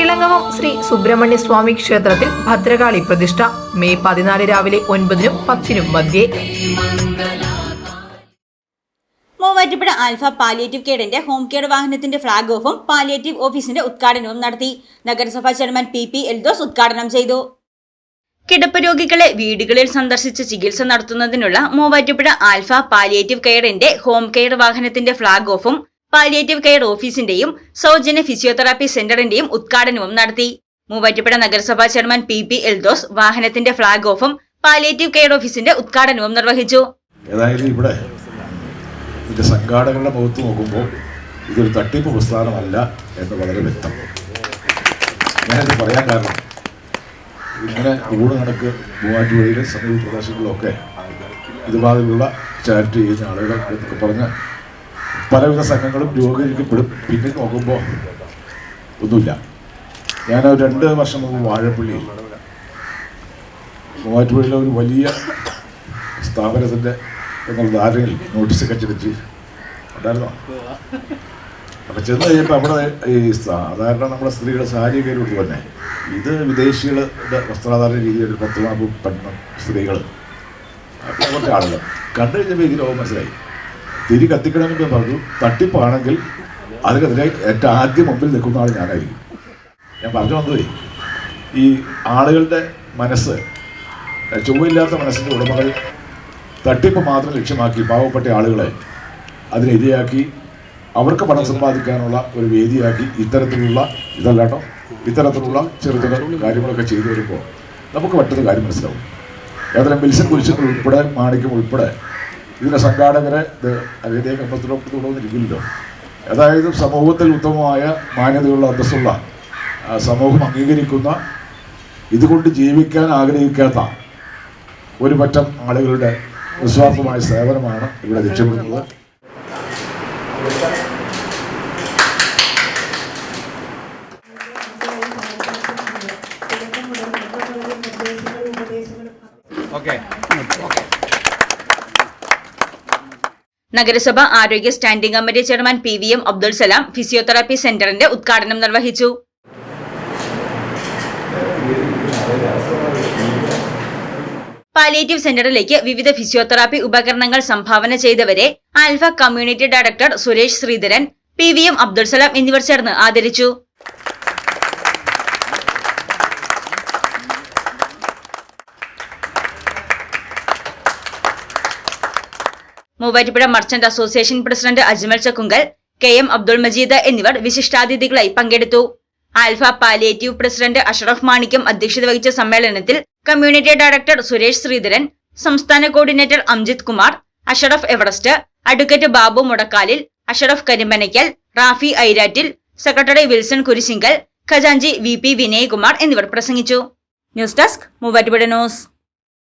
ഇളങ്ങവം ശ്രീ സുബ്രഹ്മണ്യ സ്വാമി ക്ഷേത്രത്തിൽ ഭദ്രകാളി പ്രതിഷ്ഠ. മെയ് പതിനാല് രാവിലെ ഒൻപതിനും പത്തിനും മധ്യേ. മൂവാറ്റുപുഴ ആൽഫ പാലിയേറ്റീവ് കെയറിന്റെ ഹോം കെയർ വാഹനത്തിന്റെ ഫ്ളാഗ് ഓഫും പാലിയേറ്റീവ് ഓഫീസിന്റെ ഉദ്ഘാടനവും നടത്തി. നഗരസഭാ ചെയർമാൻ പി പി എൽദോസ് ഉദ്ഘാടനം ചെയ്തു. കിടപ്പ് രോഗികളെ വീടുകളിൽ സന്ദർശിച്ച് ചികിത്സ നടത്തുന്നതിനുള്ള മൂവാറ്റുപുഴ ആൽഫ പാലിയേറ്റീവ് കെയറിന്റെ ഹോം കെയർ വാഹനത്തിന്റെ ഫ്ളാഗ് ഓഫും പാലിയേറ്റീവ് കെയർ ഓഫീസിന്റെയും സൗജന്യ ഫിസിയോതെറാപ്പി സെന്ററിന്റെയും ഉദ്ഘാടനവും നടത്തി. മൂവാറ്റുപുഴ നഗരസഭാ ചെയർമാൻ പി പി എൽദോസ് വാഹനത്തിന്റെ ഫ്ളാഗ് ഓഫും പാലിയേറ്റീവ് കെയർ ഓഫീസിന്റെ ഉദ്ഘാടനവും നിർവഹിച്ചു. ഏതായാലും ഇവിടെ ഇതിന്റെ സംഘാടകരുടെ മുഖത്ത് നോക്കുമ്പോൾ ഇതൊരു തട്ടിപ്പ് പ്രസ്ഥാനമല്ല എന്ന് വളരെ വ്യക്തം ഞാനിത് പറയാൻ കാരണം ഇങ്ങനെ ഊണ് കണക്ക് മൂവാറ്റുപുഴയിലെ സമീപ പ്രദേശങ്ങളിലൊക്കെ ഇതുമാതിരിയുള്ള ചാരിറ്റി ചെയ്യുന്ന എന്നൊക്കെ പറഞ്ഞ് പലവിധ സംഘങ്ങളും രൂപീകരിക്കപ്പെടും പിന്നെ നോക്കുമ്പോൾ ഒന്നുമില്ല. ഞാൻ രണ്ട് വർഷം മുമ്പ് വാഴപ്പള്ളി മൂവാറ്റുപുഴയിലെ ഒരു വലിയ സ്ഥാപനത്തിന്റെ എന്നുള്ള ധാരണയിൽ നോട്ടീസ് കച്ചടിച്ച് ഉണ്ടായിരുന്നോ. അപ്പം ചെന്ന് കഴിഞ്ഞപ്പോൾ അവിടെ ഈ സാധാരണ നമ്മുടെ സ്ത്രീകളുടെ സാരി കയറിയിട്ട് തന്നെ ഇത് വിദേശികളുടെ വസ്ത്രധാരണ രീതിയിൽ പത്ത് നാൽപ്പത് പെണ്ണ് സ്ത്രീകൾ കുറച്ച് ആളുകൾ കണ്ടു കഴിഞ്ഞപ്പോൾ എനിക്ക് ലോകം മനസ്സിലായി. തിരി കത്തിക്കണമെന്ന് പറഞ്ഞു. തട്ടിപ്പാണെങ്കിൽ അതിനെതിരെ ഏറ്റവും ആദ്യം മുമ്പിൽ നിൽക്കുന്ന ആൾ ഞാനായിരിക്കും. ഞാൻ പറഞ്ഞു വന്നതേ ഈ ആളുകളുടെ മനസ്സ് ചൊവ്വയില്ലാത്ത മനസ്സിന്റെ ഉടമകൾ തട്ടിപ്പ് മാത്രം ലക്ഷ്യമാക്കി പാവപ്പെട്ട ആളുകളെ അതിനെതിരെയാക്കി അവർക്ക് പണം സമ്പാദിക്കാനുള്ള ഒരു വേദിയാക്കി ഇത്തരത്തിലുള്ള ഇതല്ലാട്ടോ ഇത്തരത്തിലുള്ള ചെറു കാര്യങ്ങളൊക്കെ ചെയ്തു വരുമ്പോൾ നമുക്ക് പറ്റുന്ന കാര്യം മനസ്സിലാവും. ഏതായാലും വിൽസൺ കുരിശുകൾ ഉൾപ്പെടെ മാണിക്യം ഉൾപ്പെടെ ഇതിന്റെ സംഘാടകരെ ഇത് അതേ കമ്പത്തിലോട്ട് അതായത് സമൂഹത്തിൽ ഉത്തമമായ മാന്യതയുള്ള അന്തസ്സുള്ള സമൂഹം അംഗീകരിക്കുന്ന ഇതുകൊണ്ട് ജീവിക്കാൻ ആഗ്രഹിക്കാത്ത ഒരു പറ്റം ആളുകളുടെ നിസ്വാർത്ഥമായ സേവനമാണ് ഇവിടെ ലക്ഷ്യമിടുന്നത്. നഗരസഭ ആരോഗ്യ standing committee chairman P V M Abdul Salam physiotherapy സെന്ററിന്റെ ഉദ്ഘാടനം നിർവഹിച്ചു. പാലിയേറ്റീവ് സെന്ററിലേക്ക് വിവിധ ഫിസിയോതെറാപ്പി ഉപകരണങ്ങൾ സംഭാവന ചെയ്തവരെ Alpha community director Suresh Sreedharan P V M Abdul Salam എന്നിവർ ചേർന്ന് ആദരിച്ചു. Muvattupuzha merchant association president Ajmal Chakkungal K M Abdul Majeed എന്നിവർ വിശിഷ്ടാതിഥികളായി പങ്കെടുത്തു. Alpha palliative president Ashraf Manikyam അധ്യക്ഷത വഹിച്ച സമ്മേളനത്തിൽ കമ്മ്യൂണിറ്റി ഡയറക്ടർ സുരേഷ് ശ്രീധരൻ സംസ്ഥാന coordinator Amjith Kumar Ashraf Everest advocate Babu Mudakkalil Ashraf Karimpanaykkal Rafi Airattil secretary Wilson Kurisinkal ഖജാഞ്ചി V P Vinayakumar എന്നിവർ പ്രസംഗിച്ചു. News desk Muvattupuzha news.